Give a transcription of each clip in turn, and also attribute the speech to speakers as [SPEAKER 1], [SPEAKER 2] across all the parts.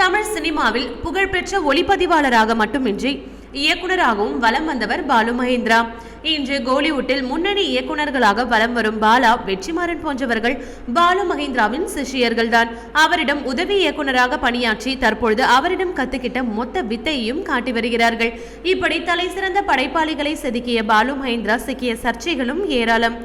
[SPEAKER 1] தமிழ் சினிமாவில் புகழ்பெற்ற ஒளிப்பதிவாளராக மட்டுமின்றி இயக்குனராகவும் வலம் வந்தவர் பாலு மகேந்திரா. இன்று கோலிவுட்டில் முன்னணி இயக்குனர்களாக வலம் வரும் பாலா வெற்றிமாறன் போன்றவர்கள் பாலு மகேந்திராவின் சிஷியர்கள்தான். அவரிடம் உதவி இயக்குனராக பணியாற்றி தற்பொழுது அவரிடம் கத்துக்கிட்ட மொத்த வித்தையையும் காட்டி வருகிறார்கள். இப்படி தலை சிறந்த படைப்பாளிகளை செதுக்கிய பாலு மகேந்திரா சிக்கிய சர்ச்சைகளும் ஏராளம்.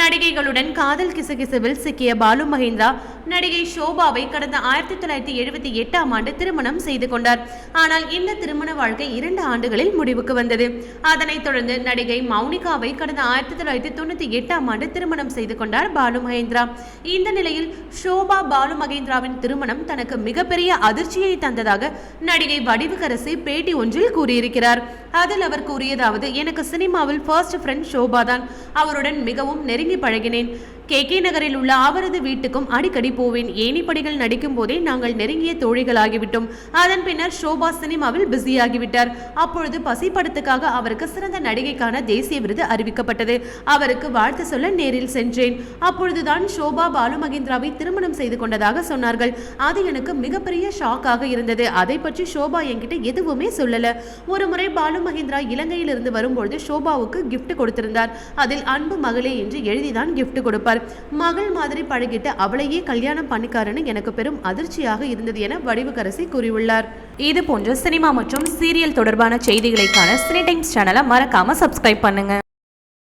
[SPEAKER 1] நடிகைகளுடன் காதல் கிசுகிசுவில் சிக்கிய பாலு மகேந்திரா நடிகை ஷோபாவை கடந்த ஆயிரத்தி தொள்ளாயிரத்தி எழுபத்தி எட்டாம் ஆண்டு திருமணம் செய்து கொண்டார். ஆனால் இந்த திருமண வாழ்க்கை இரண்டு ஆண்டுகளில் முடிவுக்கு வந்தது. அதனைத் தொடர்ந்து நடிகை மௌனிகாவை கடந்த ஆயிரத்தி தொள்ளாயிரத்தி தொண்ணூத்தி எட்டாம் ஆண்டு திருமணம் செய்து கொண்டார் பாலு மகேந்திரா. இந்த நிலையில் ஷோபா பாலு மகேந்திராவின் திருமணம் தனக்கு மிகப்பெரிய அதிர்ச்சியை தந்ததாக நடிகை வடிவகரசி பேட்டி ஒன்றில் கூறியிருக்கிறார். அதில் அவர் கூறியதாவது எனக்கு சினிமாவில் ஃபர்ஸ்ட் ஃப்ரெண்ட் ஷோபா தான். அவருடன் மிகவும் நெருங்கி பழகினேன். கே கே நகரில் உள்ள அவரது வீட்டுக்கும் அடிக்கடி போவேன். ஏனிப்படிகள் நடிக்கும் போதே நாங்கள் நெருங்கிய தோழிகளாகிவிட்டோம். அதன் பின்னர் ஷோபா சினிமாவில் பிஸியாகிவிட்டார். அப்பொழுது பசி படத்துக்காக அவருக்கு சிறந்த நடிகைக்கான தேசிய விருது அறிவிக்கப்பட்டது. அவருக்கு வாழ்த்து சொல்ல நேரில் சென்றேன். அப்பொழுதுதான் ஷோபா பாலு மகேந்திராவை திருமணம் செய்து கொண்டதாக சொன்னார்கள். அது எனக்கு மிகப்பெரிய ஷாக்காக இருந்தது. அதை பற்றி ஷோபா என்கிட்ட எதுவுமே சொல்லல. ஒரு முறை பாலு மகேந்திரா இலங்கையிலிருந்து வரும்பொழுது ஷோபாவுக்கு கிஃப்ட் கொடுத்திருந்தார். அதில் அன்பு மகளே என்று எழுதிதான் கிஃப்ட் கொடுப்பார். மகள் மாதிரி பழகிட்டு அவளையே கல்யாணம் பண்ணிக்காருன்னு எனக்கு பெரும் அதிர்ச்சியாக இருந்தது என வடிவுக்கரசி கூறியுள்ளார். இது போன்ற சினிமா மற்றும் சீரியல் தொடர்பான செய்திகளைக்கான சினி டைம்ஸ் சேனலை மறக்காம சப்ஸ்கிரைப் பண்ணுங்க.